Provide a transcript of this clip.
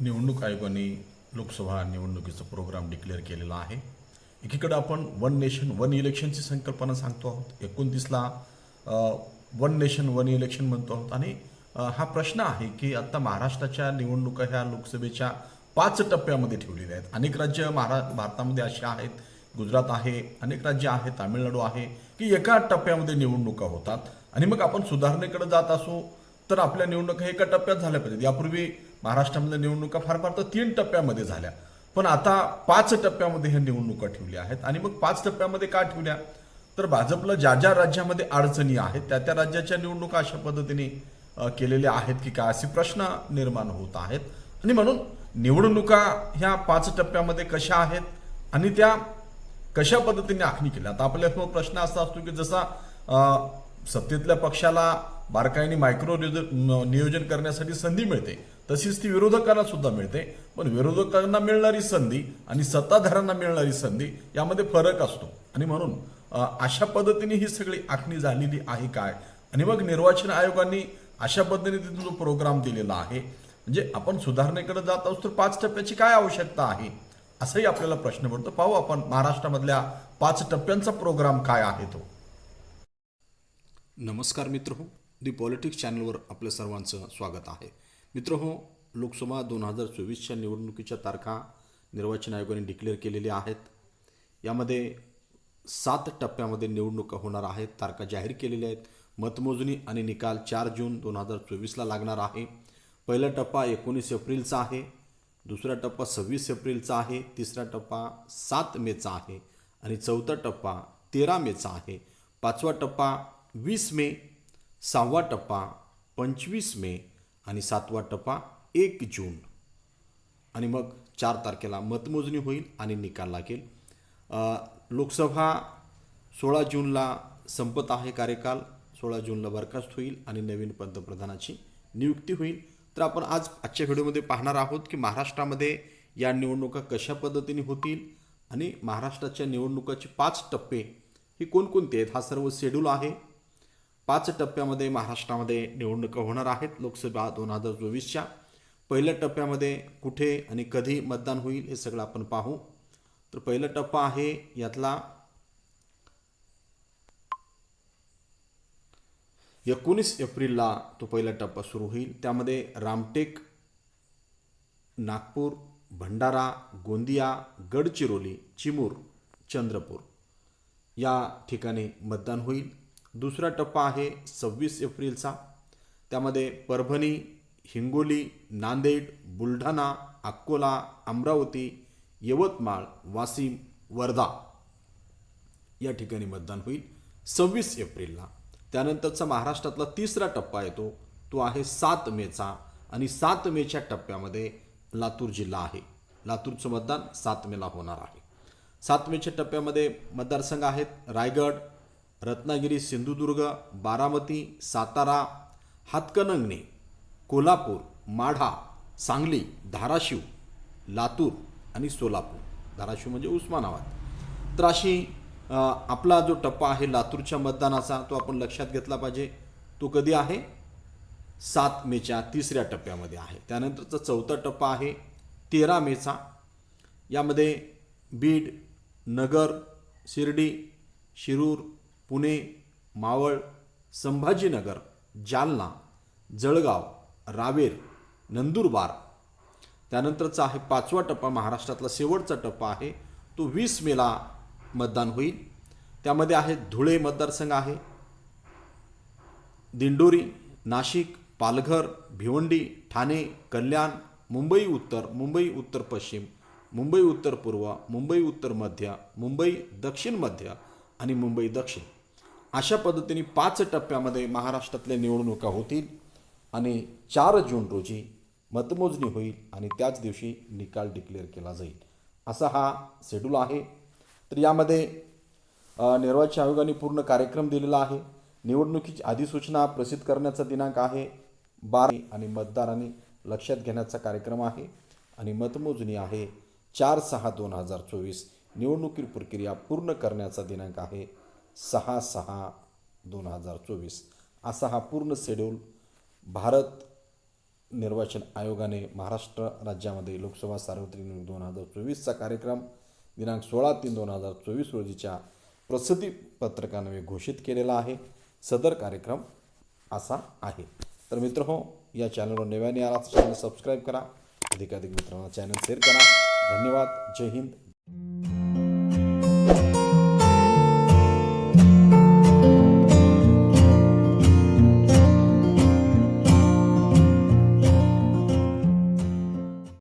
निवडणूक आयोगाने लोकसभा निवडणुकीचा प्रोग्राम डिक्लेअर केलेला आहे. एकीकडं आपण वन नेशन वन इलेक्शनची संकल्पना सांगतो आहोत. एकोणतीसला वन नेशन वन इलेक्शन म्हणतो आहोत. आणि हा प्रश्न आहे की आत्ता महाराष्ट्राच्या निवडणुका ह्या लोकसभेच्या पाच टप्प्यामध्ये ठेवलेल्या आहेत. अनेक राज्य महारा भारतामध्ये अशी आहेत. गुजरात आहे अनेक राज्य आहे तामिळनाडू आहे की एका टप्प्यामध्ये निवडणुका होतात. आणि मग आपण सुधारणेकडे जात असू तर आपल्या निवडणुका एका टप्प्यात झाल्या पाहिजेत. यापूर्वी महाराष्ट्रामधल्या निवडणुका फार फार तर तीन टप्प्यामध्ये झाल्या. पण आता पाच टप्प्यामध्ये ह्या निवडणुका ठेवल्या आहेत. आणि मग पाच टप्प्यामध्ये का ठेवल्या? तर भाजपला ज्या ज्या राज्यामध्ये अडचणी आहेत त्या त्या राज्याच्या निवडणुका अशा पद्धतीने केलेल्या आहेत की काय असे प्रश्न निर्माण होत आहेत. आणि म्हणून निवडणुका ह्या पाच टप्प्यामध्ये कशा आहेत आणि त्या कशा पद्धतीने आखणी केल्या? आता आपल्यासमोर प्रश्न असा असतो की जसा सत्तेतल्या पक्षाला बारकाईने मायक्रो नियोजन करण्यासाठी संधी मिळते. तशीच ती विरोधकांना सुद्धा मिळते. पण विरोधकांना मिळणारी संधी आणि सत्ताधाऱ्यांना मिळणारी संधी यामध्ये फरक असतो. आणि म्हणून अशा पद्धतीने ही सगळी आखणी झालेली आहे काय? आणि मग निर्वाचन आयोगाने अशा पद्धतीने जो प्रोग्राम दिलेला आहे म्हणजे आपण सुधारणेकडे जात आहोत तर पाच टप्प्याची काय आवश्यकता आहे? असंही आपल्याला प्रश्न पडतो. पाहू आपण महाराष्ट्रामधल्या पाच टप्प्यांचा प्रोग्राम काय आहे तो. नमस्कार मित्र हो दी पॉलिटिक्स चॅनलवर आपल्या सर्वांचं स्वागत आहे. मित्र हो लोकसभा दोन हजार चोवीसच्या निवडणुकीच्या तारखा निर्वाचन आयोगाने डिक्लेअर केलेल्या आहेत. यामध्ये सात टप्प्यामध्ये निवडणुका होणार आहेत तारखा जाहीर केलेल्या आहेत. मतमोजणी आणि निकाल चार जून दोन हजार चोवीसला लागणार आहे. पहिला टप्पा एकोणीस एप्रिलचा आहे दुसरा टप्पा सव्वीस एप्रिलचा आहे तिसरा टप्पा सात मेचा आहे आणि चौथा टप्पा तेरा मेचा आहे. पाचवा टप्पा वीस मे सहावा टप्पा पंचवीस मे आणि सातवा टप्पा एक जून. आणि मग चार तारखेला मतमोजणी होईल आणि निकाल लागेल. लोकसभा सोळा जूनला संपत आहे कार्यकाल. सोळा जूनला बरखास्त होईल आणि नवीन पंतप्रधानाची नियुक्ती होईल. तर आपण आज आजच्या व्हिडिओमध्ये पाहणार आहोत की महाराष्ट्रामध्ये या निवडणुका कशा पद्धतीने होतील आणि महाराष्ट्राच्या निवडणुकाचे पाच टप्पे हे कोणकोणते आहेत? हा सर्व शेड्यूल आहे. पाच टप्प्यामध्ये महाराष्ट्रामध्ये निवडणुका होणार आहेत. लोकसभा दोन हजार चोवीसच्या पहिल्या टप्प्यामध्ये कुठे आणि कधी मतदान होईल हे सगळं आपण पाहू. तर पहिला टप्पा आहे यातला एकोणीस एप्रिलला तो पहिला टप्पा सुरू होईल. त्यामध्ये रामटेक नागपूर भंडारा गोंदिया गडचिरोली चिमूर चंद्रपूर या ठिकाणी मतदान होईल. दुसरा टप्पा आहे सव्वीस एप्रिलचा. त्यामध्ये परभणी हिंगोली नांदेड बुलढाणा अकोला अमरावती यवतमाळ वाशिम वर्धा या ठिकाणी मतदान होईल सव्वीस एप्रिलला. त्यानंतरचा महाराष्ट्रातला तिसरा टप्पा येतो. तो आहे सात मेचा आणि सात मेच्या टप्प्यामध्ये लातूर जिल्हा आहे. लातूरचं मतदान सात मेला होणार आहे. सात मेच्या टप्प्यामध्ये मतदारसंघ आहेत रायगड रत्नागिरी सिंधुदुर्ग बारामती सातारा हातकणंगणे कोल्हापूर माढा सांगली धाराशिव लातूर आणि सोलापूर. धाराशिव म्हणजे उस्मानाबाद. तर अशी आपला जो टप्पा आहे लातूरच्या मतदानाचा तो आपण लक्षात घेतला पाहिजे. तो कधी आहे? सात मेच्या तिसऱ्या टप्प्यामध्ये आहे. त्यानंतरचा चौथा टप्पा आहे तेरा मेचा. यामध्ये बीड नगर शिर्डी शिरूर पुणे मावळ संभाजीनगर जालना जळगाव रावेर नंदुरबार. त्यानंतरचा आहे पाचवा टप्पा महाराष्ट्रातला शेवटचा टप्पा आहे तो वीस मेला मतदान होईल. त्यामध्ये आहे धुळे मतदारसंघ आहे दिंडोरी नाशिक पालघर भिवंडी ठाणे कल्याण मुंबई उत्तर मुंबई उत्तर पश्चिम मुंबई उत्तर पूर्व मुंबई उत्तर मध्य मुंबई दक्षिण मध्य आणि मुंबई दक्षिण. अशा पद्धतीने पाच टप्प्यामध्ये महाराष्ट्रातल्या निवडणुका होतील आणि चार जून रोजी मतमोजणी होईल आणि त्याच दिवशी निकाल डिक्लेअर केला जाईल. असा हा शेड्यूल आहे. तर यामध्ये निर्वाचन आयोगाने पूर्ण कार्यक्रम दिलेला आहे. निवडणुकीची अधिसूचना प्रसिद्ध करण्याचा दिनांक आहे. बारा आणि मतदारांनी लक्षात घेण्याचा कार्यक्रम आहे आणि मतमोजणी आहे चार सहा दोन हजार चोवीस. निवडणुकी प्रक्रिया पूर्ण करण्याचा दिनांक आहे. सहा सहा दोन हजार चोवीस असा हा पूर्ण शेड्यूल भारत निर्वाचन आयोगाने महाराष्ट्र राज्यामध्ये लोकसभा सार्वत्रिक निवडणूक दोन हजार चोवीसचा कार्यक्रम दिनांक सोळा तीन दोन हजार चोवीस रोजीच्या प्रसिद्धीपत्रकाने घोषित केलेला आहे. सदर कार्यक्रम असा आहे. तर मित्र हो या चॅनलवर नव्याने आला तर चॅनल सबस्क्राईब करा. अधिकाधिक मित्रांना चॅनल शेअर करा. धन्यवाद. जय हिंद.